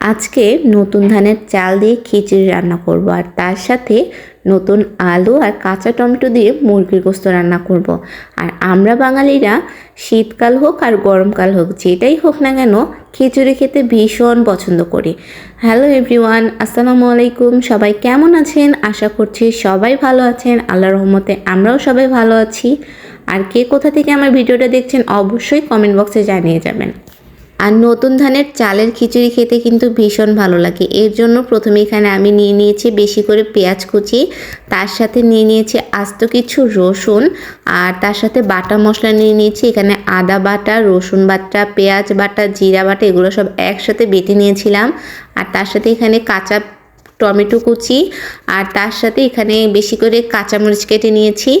আজকে নতুন ধানের চাল দিয়ে খিচুড়ি রান্না করব আর তার সাথে নতুন আলু আর কাঁচা টমেটো দিয়ে মুরগির গোস্ত রান্না করব। আর আমরা বাঙালিরা শীতকাল হোক আর গরমকাল হোক, যেটাই হোক না কেন খিচুড়ি খেতে ভীষণ পছন্দ করি। হ্যালো এভরিওয়ান আসসালামু আলাইকুম। সবাই কেমন আছেন? আশা করছি সবাই ভালো আছেন। আল্লাহ রহমতে আমরাও সবাই ভালো আছি। আর কে কোথা থেকে আমার ভিডিওটা দেখছেন, অবশ্যই কমেন্ট বক্সে জানিয়ে যাবেন। আর নতুন ধানের চালের খিচুড়ি খেতে কিন্তু ভীষণ ভালো লাগে। এর জন্য প্রথমে এখানে আমি নিয়ে নিয়েছি বেশি করে পেঁয়াজ কুচি, তার সাথে নিয়ে নিয়েছি আস্ত কিছু রসুন, আর তার সাথে বাটা মশলা নিয়ে নিয়েছি এখানে আদা বাটা, রসুন বাটা, পেঁয়াজ বাটা, জিরা বাটা, এগুলো সব একসাথে বেটে নিয়েছিলাম। আর তার সাথে এখানে কাঁচা টমেটো কুচি আর তার সাথে এখানে বেশি করে কাঁচামরিচ কেটে নিয়েছি।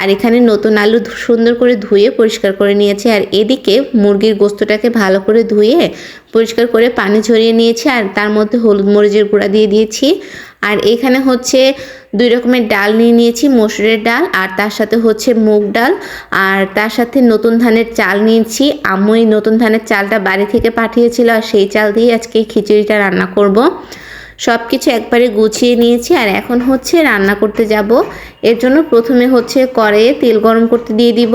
আর এখানে নতুন আলু সুন্দর করে ধুয়ে পরিষ্কার করে নিয়েছি। আর এদিকে মুরগির গোস্তটাকে ভালো করে ধুয়ে পরিষ্কার করে পানি ঝরিয়ে নিয়েছি। আর তার মধ্যে হলুদ মরিচের গুঁড়া দিয়ে দিয়েছি। আর এখানে হচ্ছে দুই রকমের ডাল নিয়ে নিয়েছি, মসুরের ডাল আর তার সাথে হচ্ছে মুগ ডাল। আর তার সাথে নতুন ধানের চাল নিয়েছি। এই নতুন ধানের চালটা বাড়ি থেকে পাঠিয়েছিল আর সেই চাল দিয়ে আজকে খিচুড়িটা রান্না করব। সব কিছু একবারে গুছিয়ে নিয়েছি আর এখন হচ্ছে রান্না করতে যাব। এর জন্য প্রথমে হচ্ছে কড়াইয়ে তেল গরম করতে দিয়ে দিব।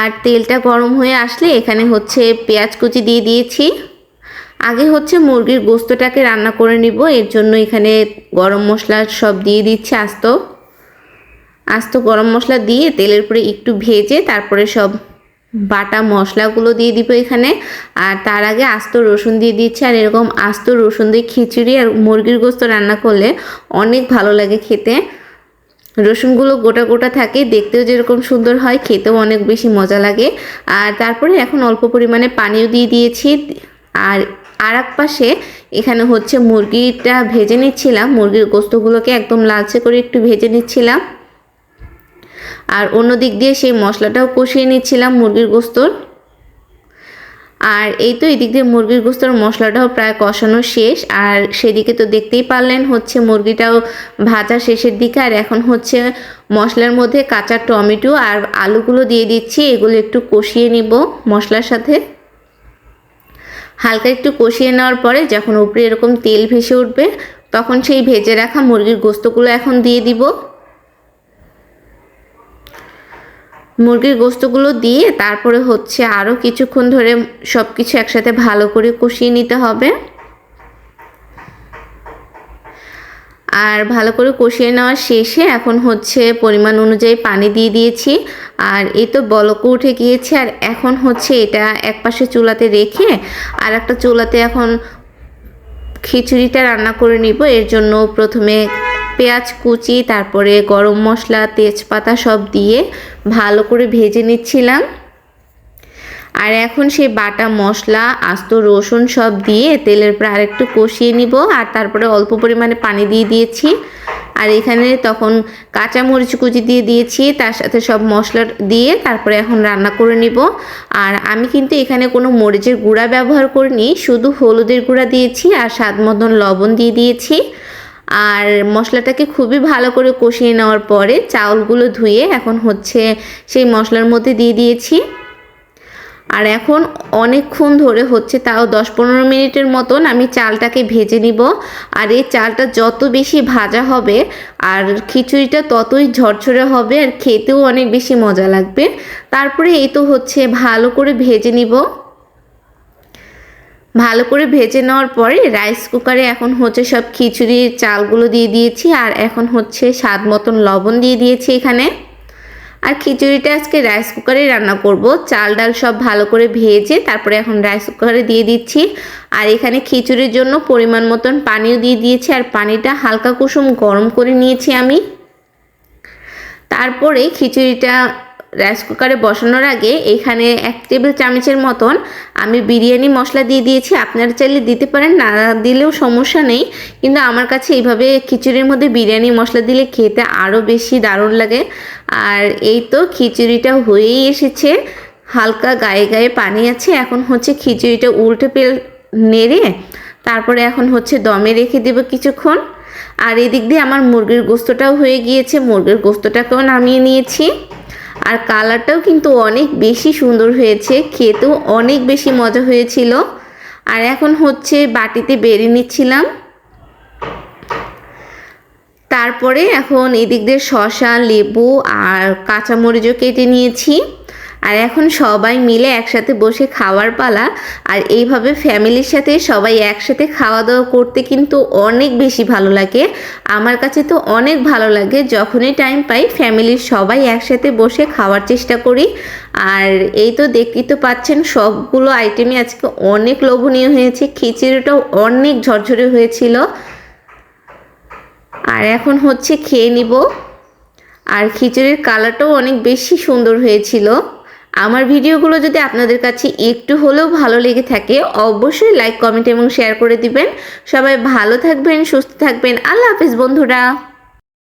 আর তেলটা গরম হয়ে আসলে এখানে হচ্ছে পেঁয়াজ কুচি দিয়ে দিয়েছি। আগে হচ্ছে মুরগির গোস্তটাকে রান্না করে নিব, এর জন্য এখানে গরম মশলা সব দিয়ে দিচ্ছি আস্ত। আস্ত গরম মশলা দিয়ে তেলের পরে একটু ভেজে তারপরে সব বাটা মশলাগুলো দিয়ে দিব এখানে। আর তার আগে আস্ত রসুন দিয়ে দিচ্ছি। আর এরকম আস্ত রসুন দিয়ে খিচুড়ি আর মুরগির গোস্ত রান্না করলে অনেক ভালো লাগে খেতে। রসুনগুলো গোটা গোটা থাকে, দেখতেও যেরকম সুন্দর হয়, খেতেও অনেক বেশি মজা লাগে। আর তারপরে এখন অল্প পরিমাণে পানিও দিয়ে দিয়েছি। আর আর এক পাশে এখানে হচ্ছে মুরগিটা ভেজে নিচ্ছিলাম। মুরগির গোস্তগুলোকে একদম লালচে করে একটু ভেজে নিচ্ছিলাম। আর অন্য দিক দিয়ে সেই মশলাটাও কষিয়ে নিচ্ছিলাম মুরগির গোস্তর। আর এই তো এদিক দিয়ে মুরগির গোস্তর মশলাটাও প্রায় কষানো শেষ। আর সেদিকে তো দেখতেই পারলেন হচ্ছে মুরগিটাও ভাজা শেষের দিকে। আর এখন হচ্ছে মশলার মধ্যে কাঁচা টমেটো আর আলুগুলো দিয়ে দিচ্ছি। এগুলো একটু কষিয়ে নিব মশলার সাথে। হালকা একটু কষিয়ে নেওয়ার পরে যখন উপরে এরকম তেল ভেসে উঠবে, তখন সেই ভেজে রাখা মুরগির গোস্তগুলো এখন দিয়ে দিব। মুরগির গোস্তগুলো দিয়ে তারপরে হচ্ছে আরও কিছুক্ষণ ধরে সব কিছু একসাথে ভালো করে কষিয়ে নিতে হবে। আর ভালো করে কষিয়ে নেওয়ার শেষে এখন হচ্ছে পরিমাণ অনুযায়ী পানি দিয়ে দিয়েছি। আর এই তো বলকও উঠে গিয়েছে, আর এখন হচ্ছে এটা এক পাশে চুলাতে রেখে আর একটা চুলাতে এখন খিচুড়িটা রান্না করে নিব। এর জন্য প্রথমে পেঁয়াজ কুচি, তারপরে গরম মশলা, তেজপাতা সব দিয়ে ভালো করে ভেজে নিচ্ছিলাম। আর এখন সেই বাটা মশলা, আস্ত রসুন সব দিয়ে তেলের পর আরেকটু কষিয়ে নিব আর তারপরে অল্প পরিমাণে পানি দিয়ে দিয়েছি। আর এখানে তখন কাঁচা মরিচ কুচি দিয়ে দিয়েছি, তার সাথে সব মশলা দিয়ে তারপরে এখন রান্না করে নিব। আর আমি কিন্তু এখানে কোনো মরিচের গুঁড়া ব্যবহার করিনি, শুধু হলুদের গুঁড়া দিয়েছি আর স্বাদ মতন লবণ দিয়ে দিয়েছি। আর মশলাটাকে খুবই ভালো করে কষিয়ে নেওয়ার পরে চাউলগুলো ধুয়ে এখন হচ্ছে সেই মশলার মধ্যে দিয়ে দিয়েছি। আর এখন অনেকক্ষণ ধরে হচ্ছে তাও দশ পনেরো মিনিটের মতন আমি চালটাকে ভেজে নিব। আর এই চালটা যত বেশি ভাজা হবে আর খিচুড়িটা ততই ঝরঝরে হবে আর খেতেও অনেক বেশি মজা লাগবে। তারপরে এই তো হচ্ছে ভালো করে ভেজে নিব। ভালো করে ভেজে নেওয়ার পরে রাইস কুকারে এখন হচ্ছে সব খিচুড়ির চালগুলো দিয়ে দিয়েছি আর এখন হচ্ছে স্বাদ মতন লবণ দিয়ে দিয়েছি এখানে। আর খিচুড়িটা আজকে রাইস কুকারে রান্না করব। চাল ডাল সব ভালো করে ভেজে তারপরে এখন রাইস কুকারে দিয়ে দিচ্ছি। আর এখানে খিচুড়ির জন্য পরিমাণ মতন পানিও দিয়ে দিয়েছি আর পানিটা হালকা কুসুম গরম করে নিয়েছি আমি। তারপরে খিচুড়িটা রাইস কুকারে বসানোর আগে এখানে এক টেবিল চামচের মতন আমি বিরিয়ানি মশলা দিয়ে দিয়েছি। আপনারা চাইলে দিতে পারেন, না দিলেও সমস্যা নেই। কিন্তু আমার কাছে এইভাবে খিচুড়ির মধ্যে বিরিয়ানি মশলা দিলে খেতে আরও বেশি দারুণ লাগে। আর এই তো খিচুড়িটা হয়েই এসেছে। হালকা গায়ে গায়ে পানি আছে। এখন হচ্ছে খিচুড়িটা উল্টে পেল নেড়ে তারপরে এখন হচ্ছে দমে রেখে দেবো কিছুক্ষণ। আর এদিক দিয়ে আমার মুরগির গোস্তটাও হয়ে গিয়েছে। মুরগির গোস্তটাকেও নামিয়ে নিয়েছি। আর কালারটাও কিন্তু অনেক বেশি সুন্দর হয়েছে, খেতেও অনেক বেশি মজা হয়েছিল। আর এখন হচ্ছে বাটিতে বেরিয়ে নিচ্ছিলাম। তারপরে এখন এদিক দিয়ে শসা, লেবু আর কাঁচামরিচও কেটে নিয়েছি। আর এখন সবাই মিলে একসাথে বসে খাওয়ার পালা। আর এইভাবে ফ্যামিলির সাথে সবাই একসাথে খাওয়া দাওয়া করতে কিন্তু অনেক বেশি ভালো লাগে। আমার কাছে তো অনেক ভালো লাগে। যখনই টাইম পাই, ফ্যামিলির সবাই একসাথে বসে খাওয়ার চেষ্টা করি। আর এই তো দেখতেই তো পাচ্ছেন, সবগুলো আইটেমই আজকে অনেক লোভনীয় হয়েছে। খিচুড়িটাও অনেক ঝরঝরে হয়েছিল। আর এখন হচ্ছে খেয়ে নিব। আর খিচুড়ির কালারটাও অনেক বেশি সুন্দর হয়েছিল। আমার ভিডিওগুলো যদি আপনাদের কাছে একটু হলেও ভালো লেগে থাকে, অবশ্যই লাইক কমেন্ট এবং শেয়ার করে দিবেন। সবাই ভালো থাকবেন, সুস্থ থাকবেন। আল্লাহ হাফিজ বন্ধুরা।